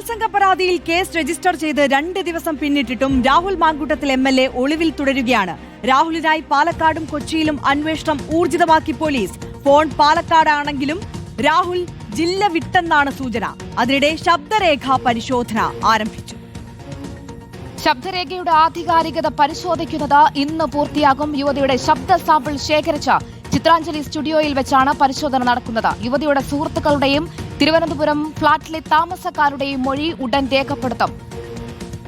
ബലാത്സംഗ പരാതിയിൽ case register ചെയ്ത് രണ്ട് ദിവസം പിന്നിട്ടിട്ടും Rahul Mamkootathil M L A ഒളിവിൽ തുടരുകയാണ്. രാഹുലിനായി പാലക്കാടും കൊച്ചിയിലും അന്വേഷണം ഊർജിതമാക്കി പോലീസ്. ഫോൺ പാലക്കാടാണെങ്കിലും രാഹുൽ ജില്ല വിട്ടെന്നാണ് സൂചന. അതിനിടെ ശബ്ദരേഖ പരിശോധന ആരംഭിച്ചു. ശബ്ദരേഖയുടെ ആധികാരികത പരിശോധിക്കുന്നത് ഇന്ന് പൂർത്തിയാകും. യുവതിയുടെ ശബ്ദ സാമ്പിൾ ശേഖരിച്ച ചിത്രാഞ്ജലി സ്റ്റുഡിയോയിൽ വെച്ചാണ് പരിശോധന നടക്കുന്നത്. യുവതിയുടെ സുഹൃത്തുക്കളുടെയും തിരുവനന്തപുരം ഫ്ളാറ്റിലെ താമസക്കാരുടെ മൊഴി ഉടൻ രേഖപ്പെടുത്തും.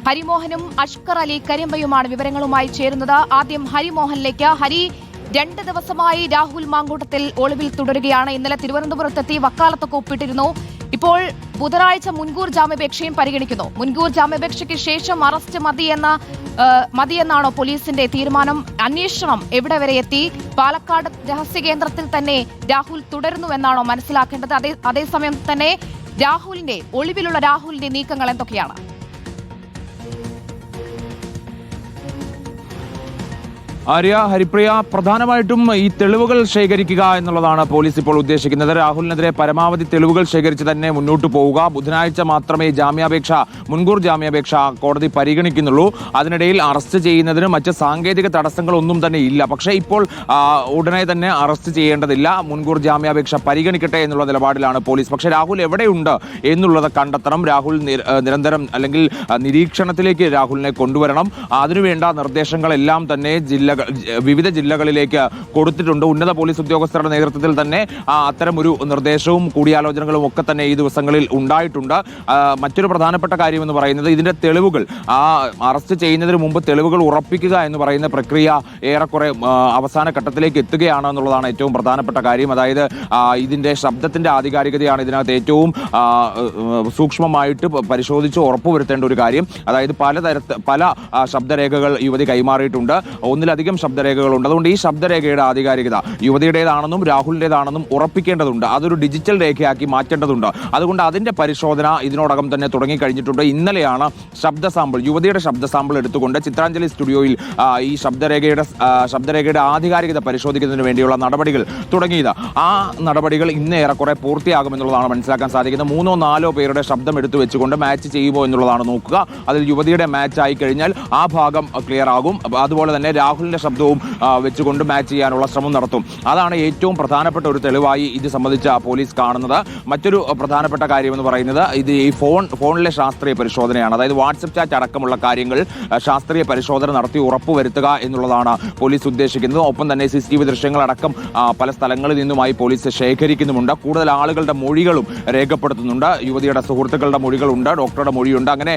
ഹരിമോഹനും അഷ്കർ അലി കരിമ്പയുമാണ് വിവരങ്ങളുമായി ചേരുന്നത്. ആദ്യം ഹരിമോഹനിലേക്ക്. ഹരി രണ്ട് ദിവസമായി രാഹുൽ മാങ്കൂട്ടത്തിൽ ഒളിവിൽ തുടരുകയാണ്. ഇന്നലെ തിരുവനന്തപുരത്തെത്തി വക്കാലത്തൊക്കെ ഒപ്പിട്ടിരുന്നു. ഇപ്പോൾ ബുധനാഴ്ച മുൻകൂർ ജാമ്യാപേക്ഷയും പരിഗണിക്കുന്നു. മുൻകൂർ ജാമ്യാപേക്ഷയ്ക്ക് ശേഷം അറസ്റ്റ് മതിയെന്ന മതിയെന്നാണോ പോലീസിന്റെ തീരുമാനം? അന്വേഷണം എവിടെ വരെ എത്തി? പാലക്കാട് രഹസ്യ കേന്ദ്രത്തിൽ തന്നെ രാഹുൽ തുടരുന്നുവെന്നാണോ മനസ്സിലാക്കേണ്ടത്? അതേ അതേസമയം തന്നെ രാഹുലിന്റെ ഒളിവിലുള്ള രാഹുലിന്റെ നീക്കങ്ങൾ എന്തൊക്കെയാണ്? ആര്യ ഹരിപ്രിയ പ്രധാനമായിട്ടും ഈ തെളിവുകൾ ശേഖരിക്കുക എന്നുള്ളതാണ് പോലീസ് ഇപ്പോൾ ഉദ്ദേശിക്കുന്നത്. രാഹുലിനെതിരെ പരമാവധി തെളിവുകൾ ശേഖരിച്ച് തന്നെ മുന്നോട്ട് പോവുക. ബുധനാഴ്ച മാത്രമേ ജാമ്യാപേക്ഷ മുൻകൂർ ജാമ്യാപേക്ഷ കോടതി പരിഗണിക്കുന്നുള്ളൂ. അതിനിടയിൽ അറസ്റ്റ് ചെയ്യുന്നതിന് മറ്റ് സാങ്കേതിക തടസ്സങ്ങളൊന്നും തന്നെ ഇല്ല. പക്ഷേ ഇപ്പോൾ ഉടനെ തന്നെ അറസ്റ്റ് ചെയ്യേണ്ടതില്ല. മുൻകൂർ ജാമ്യാപേക്ഷ പരിഗണിക്കട്ടെ എന്നുള്ള നിലപാടിലാണ് പോലീസ്. പക്ഷേ രാഹുൽ എവിടെയുണ്ട് എന്നുള്ളത് കണ്ടെത്തണം. രാഹുൽ നിര- നിരന്തരം അല്ലെങ്കിൽ നിരീക്ഷണത്തിലേക്ക് രാഹുലിനെ കൊണ്ടുവരണം. അതിനുവേണ്ട നിർദ്ദേശങ്ങളെല്ലാം തന്നെ ജില്ലകൾ വിവിധ ജില്ലകളിലേക്ക് കൊടുത്തിട്ടുണ്ട്. ഉന്നത പോലീസ് ഉദ്യോഗസ്ഥരുടെ നേതൃത്വത്തിൽ തന്നെ അത്തരം ഒരു നിർദ്ദേശവും കൂടിയാലോചനകളും ഒക്കെ തന്നെ ഈ ദിവസങ്ങളിൽ ഉണ്ടായിട്ടുണ്ട്. മറ്റൊരു പ്രധാനപ്പെട്ട കാര്യം എന്ന് പറയുന്നത് ഇതിന്റെ തെളിവുകൾ ആ അറസ്റ്റ് ചെയ്യുന്നതിന് മുമ്പ് തെളിവുകൾ ഉറപ്പിക്കുക എന്ന് പറയുന്ന പ്രക്രിയ ഏറെക്കുറെ അവസാന ഘട്ടത്തിലേക്ക് എത്തുകയാണ് എന്നുള്ളതാണ് ഏറ്റവും പ്രധാനപ്പെട്ട കാര്യം. അതായത് ഇതിന്റെ ഇതിന്റെ ശബ്ദത്തിന്റെ ആധികാരികതയാണ് ഇതിനകത്ത് ഏറ്റവും സൂക്ഷ്മമായിട്ട് പരിശോധിച്ച് ഉറപ്പുവരുത്തേണ്ട ഒരു കാര്യം. അതായത് പലതരത്ത് പല ശബ്ദരേഖകൾ യുവതി കൈമാറിയിട്ടുണ്ട്. ഒന്നിലധികം ശബ്ദരേഖകളുണ്ട്. അതുകൊണ്ട് ഈ ശബ്ദരേഖയുടെ ആധികാരികത യുവതിയുടേതാണെന്നും രാഹുലിന്റെതാണെന്നും ഉറപ്പിക്കേണ്ടതുണ്ട്. അതൊരു ഡിജിറ്റൽ രേഖയാക്കി മാറ്റേണ്ടതുണ്ട്. അതുകൊണ്ട് അതിന്റെ പരിശോധന ഇതിനോടകം തന്നെ തുടങ്ങിക്കഴിഞ്ഞിട്ടുണ്ട്. ഇന്നലെയാണ് ശബ്ദ സാമ്പിൾ യുവതിയുടെ ശബ്ദ സാമ്പിൾ എടുത്തുകൊണ്ട് ചിത്രാഞ്ജലി സ്റ്റുഡിയോയിൽ ഈ ശബ്ദരേഖയുടെ ശബ്ദരേഖയുടെ ആധികാരികത പരിശോധിക്കുന്നതിന് വേണ്ടിയുള്ള നടപടികൾ തുടങ്ങിയത്. ആ നടപടികൾ ഇന്ന് ഏറെക്കുറെ പൂർത്തിയാകുമെന്നുള്ളതാണ് മനസ്സിലാക്കാൻ സാധിക്കുന്നത്. മൂന്നോ നാലോ പേരുടെ ശബ്ദം എടുത്തു വെച്ചുകൊണ്ട് മാച്ച് ചെയ്യുമോ എന്നുള്ളതാണ് നോക്കുക. അതിൽ യുവതിയുടെ മാച്ച് ആയി കഴിഞ്ഞാൽ ആ ഭാഗം ക്ലിയർ ആകും. അതുപോലെ തന്നെ രാഹുലിന്റെ ശബ്ദവും വെച്ചുകൊണ്ട് മാച്ച് ചെയ്യാനുള്ള ശ്രമം നടത്തും. അതാണ് ഏറ്റവും പ്രധാനപ്പെട്ട ഒരു തെളിവായി ഇത് സംബന്ധിച്ച പോലീസ് കാണുന്നത്. മറ്റൊരു പ്രധാനപ്പെട്ട കാര്യമെന്ന് പറയുന്നത് ഇത് ഈ ഫോൺ ഫോണിലെ ശാസ്ത്രീയ പരിശോധനയാണ്. അതായത് വാട്സപ്പ് ചാറ്റ് അടക്കമുള്ള കാര്യങ്ങൾ ശാസ്ത്രീയ പരിശോധന നടത്തി ഉറപ്പുവരുത്തുക എന്നുള്ളതാണ് പോലീസ് ഉദ്ദേശിക്കുന്നത്. ഒപ്പം തന്നെ സി സി ടി വി ദൃശ്യങ്ങളടക്കം പല സ്ഥലങ്ങളിൽ നിന്നുമായി പോലീസ് ശേഖരിക്കുന്നുമുണ്ട്. കൂടുതൽ ആളുകളുടെ മൊഴികളും രേഖപ്പെടുത്തുന്നുണ്ട്. യുവതിയുടെ സുഹൃത്തുക്കളുടെ മൊഴികളുണ്ട് ഡോക്ടറുടെ മൊഴിയുണ്ട്. അങ്ങനെ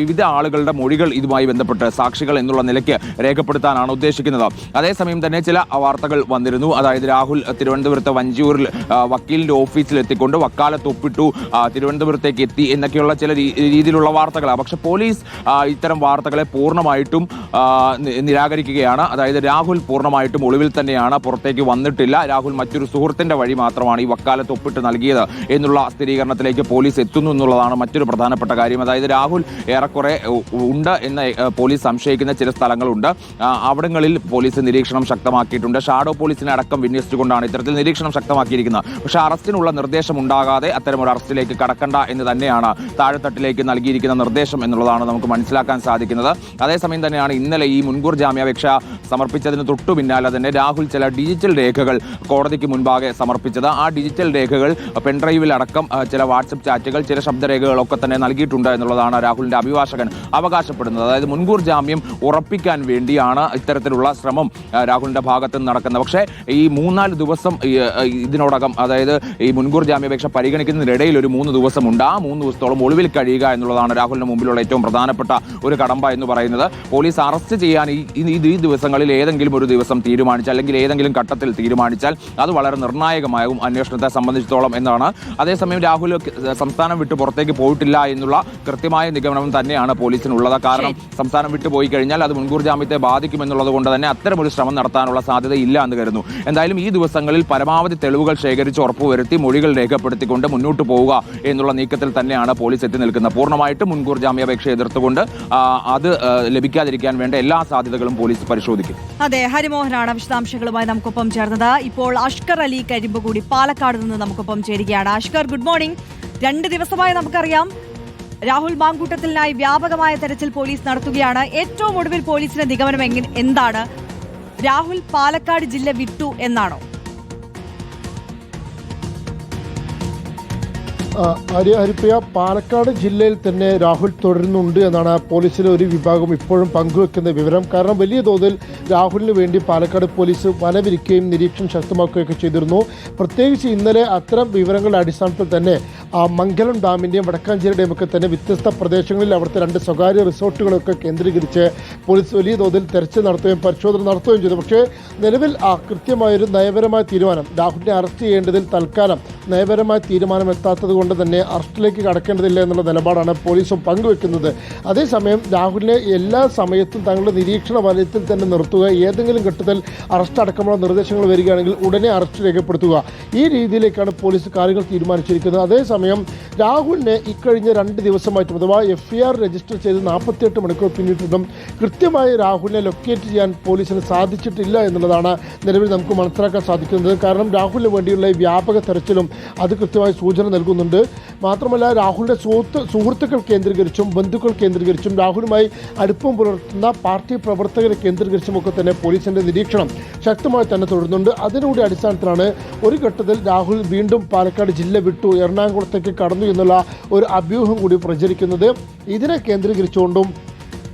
വിവിധ ആളുകളുടെ മൊഴികൾ ഇതുമായി ബന്ധപ്പെട്ട് സാക്ഷികൾ എന്നുള്ള നിലയ്ക്ക് രേഖപ്പെടുത്താനാണ് ഉദ്ദേശിക്കുന്നത് അതേസമയം തന്നെ ചില വാർത്തകൾ വന്നിരുന്നു. അതായത് രാഹുൽ തിരുവനന്തപുരത്ത് വഞ്ചിയൂരിൽ വക്കീലിന്റെ ഓഫീസിൽ എത്തിക്കൊണ്ട് വക്കാലത്ത് ഒപ്പിട്ടു തിരുവനന്തപുരത്തേക്ക് എത്തി എന്നൊക്കെയുള്ള ചില രീതിയിലുള്ള വാർത്തകളാണ് പക്ഷെ പോലീസ് ഇത്തരം വാർത്തകളെ പൂർണമായിട്ടും നിരാകരിക്കുകയാണ്. അതായത് രാഹുൽ പൂർണമായിട്ടും ഒളിവിൽ തന്നെയാണ് പുറത്തേക്ക് വന്നിട്ടില്ല. രാഹുൽ മറ്റൊരു സുഹൃത്തിന്റെ വഴി മാത്രമാണ് ഈ വക്കാലത്ത് ഒപ്പിട്ട് നൽകിയത് എന്നുള്ള സ്ഥിരീകരണത്തിലേക്ക് പോലീസ് എത്തുന്നു എന്നുള്ളതാണ് മറ്റൊരു പ്രധാനപ്പെട്ട കാര്യം. അതായത് രാഹുൽ ഏറെക്കുറെ ഉണ്ട് എന്ന് പോലീസ് സംശയിക്കുന്ന ചില സ്ഥലങ്ങളുണ്ട്. ആ, അവിടങ്ങളിൽ പോലീസ് നിരീക്ഷണം ശക്തമാക്കിയിട്ടുണ്ട്. ഷാഡോ പോലീസിനെ അടക്കം വിന്യസിച്ചുകൊണ്ടാണ് ഇത്തരത്തിൽ നിരീക്ഷണം ശക്തമാക്കിയിരിക്കുന്നത്. പക്ഷേ അറസ്റ്റിനുള്ള നിർദ്ദേശം ഉണ്ടാകാതെ അത്തരം ഒരു അറസ്റ്റിലേക്ക് കടക്കണ്ട എന്ന് തന്നെയാണ് താഴെത്തട്ടിലേക്ക് നൽകിയിരിക്കുന്ന നിർദ്ദേശം എന്നുള്ളതാണ് നമുക്ക് മനസ്സിലാക്കാൻ സാധിക്കുന്നത്. അതേസമയം തന്നെയാണ് ഇന്നലെ ഈ മുൻകൂർ ജാമ്യാപേക്ഷ സമർപ്പിച്ചതിന് തൊട്ടു പിന്നാലെ തന്നെ രാഹുൽ ചില ഡിജിറ്റൽ രേഖകൾ കോടതിക്ക് മുൻപാകെ സമർപ്പിച്ചത്. ആ ഡിജിറ്റൽ രേഖകൾ പെൻഡ്രൈവിൽ അടക്കം ചില വാട്സപ്പ് ചാറ്റുകൾ ചില ശബ്ദരേഖകളൊക്കെ തന്നെ നൽകിയിട്ടുണ്ട് എന്നുള്ളതാണ് രാഹുലിന്റെ അഭിഭാഷകൻ അവകാശപ്പെടുന്നത്. അതായത് മുൻകൂർ ജാമ്യം ഉറപ്പിക്കാൻ വേണ്ടിയാണ് ഇത്തരത്തിലുള്ള ശ്രമം രാഹുലിന്റെ രാഹുലിന്റെ ഭാഗത്ത് നിന്ന് നടക്കുന്നത് പക്ഷേ ഈ മൂന്നാൽ ദിവസം ഇതിനോടകം അതായത് ഈ മുൻകൂർ ജാമ്യാപേക്ഷ പരിഗണിക്കുന്നതിനിടയിൽ ഒരു മൂന്ന് ദിവസമുണ്ട്. ആ മൂന്ന് ദിവസത്തോളം ഒളിവിൽ കഴിയുക എന്നുള്ളതാണ് രാഹുലിന് മുമ്പിലുള്ള ഏറ്റവും പ്രധാനപ്പെട്ട ഒരു കടമ്പ എന്ന് പറയുന്നത്. പോലീസ് അറസ്റ്റ് ചെയ്യാൻ ഈ ഈ- ഈ ദിവസങ്ങളിൽ ഏതെങ്കിലും ഒരു ദിവസം തീരുമാനിച്ചാൽ അല്ലെങ്കിൽ ഏതെങ്കിലും ഘട്ടത്തിൽ തീരുമാനിച്ചാൽ അത് വളരെ നിർണായകമാകും അന്വേഷണത്തെ സംബന്ധിച്ചിടത്തോളം എന്നാണ്. അതേസമയം രാഹുൽ സംസ്ഥാനം വിട്ട് പുറത്തേക്ക് പോയിട്ടില്ല എന്നുള്ള കൃത്യമായ നിഗമനം തന്നെയാണ് പോലീസിനുള്ളത്. കാരണം സംസ്ഥാനം വിട്ടു പോയി കഴിഞ്ഞാൽ അത് മുൻകൂർ ജാമ്യത്തെ ബാധിക്കുമെന്നുള്ളത് കൊണ്ട് തന്നെ അത്തരമൊരു ശ്രമം നടത്താനുള്ള സാധ്യത ഇല്ല എന്ന് കരുതുന്നു. എന്തായാലും ഈ ദിവസങ്ങളിൽ പരമാവധി തെളിവുകൾ ശേഖരിച്ച് ഉറപ്പുവരുത്തി മൊഴികൾ രേഖപ്പെടുത്തിക്കൊണ്ട് മുന്നോട്ട് പോവുക എന്നുള്ള നീക്കത്തിൽ തന്നെയാണ് പോലീസ് എത്തി നിൽക്കുന്നത്. പൂർണമായിട്ടും മുൻകൂർ ജാമ്യാപേക്ഷ എതിർത്തുകൊണ്ട് അത് ലഭിക്കാതിരിക്കാൻ വേണ്ട എല്ലാ സാധ്യതകളും പോലീസ് പരിശോധിക്കും. അതെ ഹരിമോഹനാണ് വിശദാംശങ്ങളുമായി നമുക്കൊപ്പം ചേർന്നത്. ഇപ്പോൾ അഷ്കർ അലി കരിമ്പ് കൂടി പാലക്കാട് നിന്ന് നമുക്കൊപ്പം ചേരുകയാണ്. Ashkar good morning. രണ്ട് ദിവസമായി നമുക്കറിയാം രാഹുൽ മാങ്കൂട്ടത്തിനായി വ്യാപകമായ തെരച്ചിൽ പോലീസ് നടത്തുകയാണ്. ഏറ്റവും ഒടുവിൽ പോലീസിന്റെ നിഗമനം എന്താണ്? രാഹുൽ പാലക്കാട് ജില്ല വിട്ടു എന്നാണോ? ആര്യ ഹരിപ്രിയ പാലക്കാട് ജില്ലയിൽ തന്നെ രാഹുൽ തുടരുന്നുണ്ട് എന്നാണ് പോലീസിലെ ഒരു വിഭാഗം ഇപ്പോഴും പങ്കുവെക്കുന്ന വിവരം. കാരണം വലിയ തോതിൽ രാഹുലിന് വേണ്ടി പാലക്കാട് പോലീസ് വലവിരിക്കുകയും നിരീക്ഷണം ശക്തമാക്കുകയൊക്കെ ചെയ്തിരുന്നു. പ്രത്യേകിച്ച് ഇന്നലെ അത്തരം വിവരങ്ങളുടെ അടിസ്ഥാനത്തിൽ തന്നെ മംഗലം ഡാമിന്റെയും വടക്കാഞ്ചേരിയുടെയും ഒക്കെ തന്നെ വ്യത്യസ്ത പ്രദേശങ്ങളിൽ അവിടുത്തെ രണ്ട് സ്വകാര്യ റിസോർട്ടുകളൊക്കെ കേന്ദ്രീകരിച്ച് പോലീസ് വലിയ തോതിൽ തെരച്ചിൽ നടത്തുകയും പരിശോധന നടത്തുകയും ചെയ്തു. പക്ഷേ നിലവിൽ ആ കൃത്യമായൊരു നയപരമായ തീരുമാനം രാഹുലിനെ അറസ്റ്റ് ചെയ്യേണ്ടതിൽ തൽക്കാലം നയപരമായ തീരുമാനം എത്താത്തത് കൊണ്ട് തന്നെ അറസ്റ്റിലേക്ക് കടക്കേണ്ടതില്ല എന്നുള്ള നിലപാടാണ് പോലീസും പങ്കുവെക്കുന്നത്. അതേസമയം രാഹുലിനെ എല്ലാ സമയത്തും തങ്ങളുടെ നിരീക്ഷണ വലയത്തിൽ തന്നെ നിർത്തുക ഏതെങ്കിലും ഘട്ടത്തിൽ അറസ്റ്റ് അടക്കമുള്ള നിർദ്ദേശങ്ങൾ വരികയാണെങ്കിൽ ഉടനെ അറസ്റ്റ് രേഖപ്പെടുത്തുക. ഈ രീതിയിലേക്കാണ് പോലീസ് കാര്യങ്ങൾ തീരുമാനിച്ചിരിക്കുന്നത്. അതേസമയം രാഹുലിനെ ഇക്കഴിഞ്ഞ രണ്ട് ദിവസമായിട്ട് അഥവാ എഫ് ഐ ആർ രജിസ്റ്റർ ചെയ്ത് നാൽപ്പത്തിയെട്ട് മണിക്കൂർ പിന്നിട്ടിട്ടും കൃത്യമായി രാഹുലിനെ ലൊക്കേറ്റ് ചെയ്യാൻ പോലീസിന് സാധിച്ചിട്ടില്ല എന്നുള്ളതാണ് നിലവിൽ നമുക്ക് മനസ്സിലാക്കാൻ സാധിക്കുന്നത്. കാരണം രാഹുലിന് വേണ്ടിയുള്ള ഈ വ്യാപക തെരച്ചിലും അത് കൃത്യമായി സൂചന നൽകുന്നുണ്ട്. മാത്രമല്ല രാഹുലിന്റെ സുഹൃത്ത് സുഹൃത്തുക്കൾ കേന്ദ്രീകരിച്ചും ബന്ധുക്കൾ കേന്ദ്രീകരിച്ചും രാഹുലുമായി അടുപ്പം പുലർത്തുന്ന പാർട്ടി പ്രവർത്തകരെ കേന്ദ്രീകരിച്ചും ഒക്കെ തന്നെ പോലീസിന്റെ നിരീക്ഷണം ശക്തമായി തന്നെ തുടരുന്നുണ്ട്. അതിനുകൂടി അടിസ്ഥാനത്തിലാണ് ഒരു ഘട്ടത്തിൽ രാഹുൽ വീണ്ടും പാലക്കാട് ജില്ല വിട്ടു. എറണാകുളത്തേക്ക് കടന്നു എന്നുള്ള ഒരു അഭ്യൂഹം കൂടി പ്രചരിക്കുന്നത് ഇതിനെ കേന്ദ്രീകരിച്ചുകൊണ്ടും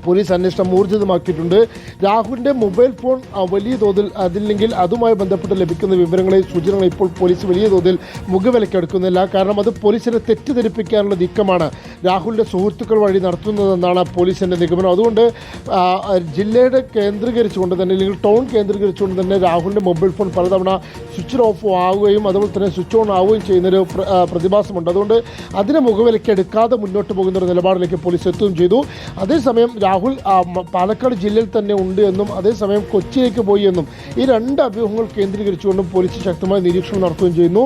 പോലീസ് അന്വേഷണം ഊർജിതമാക്കിയിട്ടുണ്ട്. രാഹുലിന്റെ മൊബൈൽ ഫോൺ വലിയ തോതിൽ അതില്ലെങ്കിൽ അതുമായി ബന്ധപ്പെട്ട് ലഭിക്കുന്ന വിവരങ്ങളെ സൂചനകളെ ഇപ്പോൾ പോലീസ് വലിയ തോതിൽ മുഖവിലക്കെടുക്കുന്നില്ല കാരണം അത് പോലീസിനെ തെറ്റിദ്ധരിപ്പിക്കാനുള്ള നീക്കമാണ് രാഹുലിന്റെ സുഹൃത്തുക്കൾ വഴി നടത്തുന്നതെന്നാണ് പോലീസിന്റെ നിഗമനം. അതുകൊണ്ട് ജില്ലയുടെ കേന്ദ്രീകരിച്ചുകൊണ്ട് തന്നെ അല്ലെങ്കിൽ ടൗൺ കേന്ദ്രീകരിച്ചുകൊണ്ട് തന്നെ രാഹുലിന്റെ മൊബൈൽ ഫോൺ പലതവണ സ്വിച്ച് ഓഫ് ആവുകയും അതുപോലെ തന്നെ സ്വിച്ച് ഓൺ ആവുകയും ചെയ്യുന്നൊരു പ്ര- പ്രതിഭാസമുണ്ട്. അതുകൊണ്ട് അതിനെ മുഖവിലക്കെടുക്കാതെ മുന്നോട്ട് പോകുന്ന ഒരു നിലപാടിലേക്ക് പോലീസ് എത്തുകയും ചെയ്തു. അതേസമയം രാഹുൽ പാലക്കാട് ജില്ലയിൽ തന്നെ ഉണ്ട് എന്നും അതേസമയം കൊച്ചിയിലേക്ക് പോയി എന്നും ഈ രണ്ട് അഭ്യൂഹങ്ങൾ കേന്ദ്രീകരിച്ചുകൊണ്ടും പോലീസ് ശക്തമായ നിരീക്ഷണം നടത്തുകയും ചെയ്യുന്നു.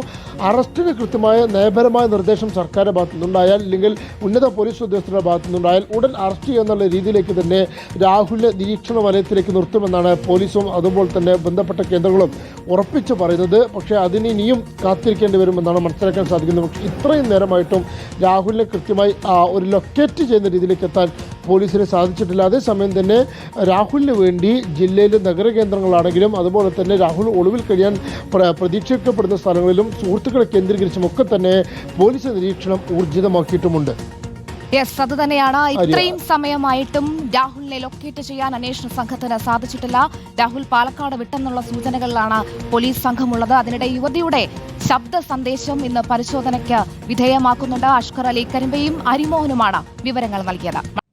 അറസ്റ്റിന് കൃത്യമായ നയപരമായ നിർദ്ദേശം സർക്കാരിന്റെ ഭാഗത്തു നിന്നുണ്ടായാൽ അല്ലെങ്കിൽ ഉന്നത പോലീസ് ഉദ്യോഗസ്ഥരുടെ ഭാഗത്തു നിന്നുണ്ടായാൽ ഉടൻ അറസ്റ്റ് ചെയ്യുന്നുള്ള രീതിയിലേക്ക് തന്നെ രാഹുലിനെ നിരീക്ഷണ വലയത്തിലേക്ക് നിർത്തുമെന്നാണ് പോലീസും അതുപോലെ തന്നെ ബന്ധപ്പെട്ട കേന്ദ്രങ്ങളും ഉറപ്പിച്ച് പറയുന്നത്. പക്ഷേ അതിന് ഇനിയും കാത്തിരിക്കേണ്ടി വരുമെന്നാണ് മനസ്സിലാക്കാൻ സാധിക്കുന്നത്. പക്ഷേ ഇത്രയും നേരമായിട്ടും രാഹുലിനെ കൃത്യമായി ഒരു ലൊക്കേറ്റ് ചെയ്യുന്ന രീതിയിലേക്ക് എത്താൻ പോലീസിന് സാധിച്ചിട്ടില്ല. അതേസമയം തന്നെ രാഹുലിന് വേണ്ടി ജില്ലയിലെ നഗരകേന്ദ്രങ്ങളാണെങ്കിലും അതുപോലെ തന്നെ രാഹുൽ ഒളിവിൽ കഴിയാൻ പ്ര- പ്രതീക്ഷിക്കപ്പെടുന്ന സ്ഥലങ്ങളിലും സുഹൃത്തുക്കളെ കേന്ദ്രീകരിച്ചും ഒക്കെ തന്നെ പോലീസ് നിരീക്ഷണം ഊർജിതമാക്കിയിട്ടുമുണ്ട്. യെസ് അത് തന്നെയാണ്. ഇത്രയും സമയമായിട്ടും രാഹുലിനെ ലൊക്കേറ്റ് ചെയ്യാൻ അന്വേഷണ സംഘത്തിന് സാധിച്ചിട്ടില്ല. രാഹുൽ പാലക്കാട് വിട്ടെന്നുള്ള സൂചനകളിലാണ് പോലീസ് സംഘമുള്ളത്. അതിനിടെ യുവതിയുടെ ശബ്ദ സന്ദേശം ഇന്ന് പരിശോധനയ്ക്ക് വിധേയമാക്കുന്നുണ്ട്. അഷ്കർ അലി കരിമ്പയും അരിമോഹനുമാണ് വിവരങ്ങൾ നൽകിയത്.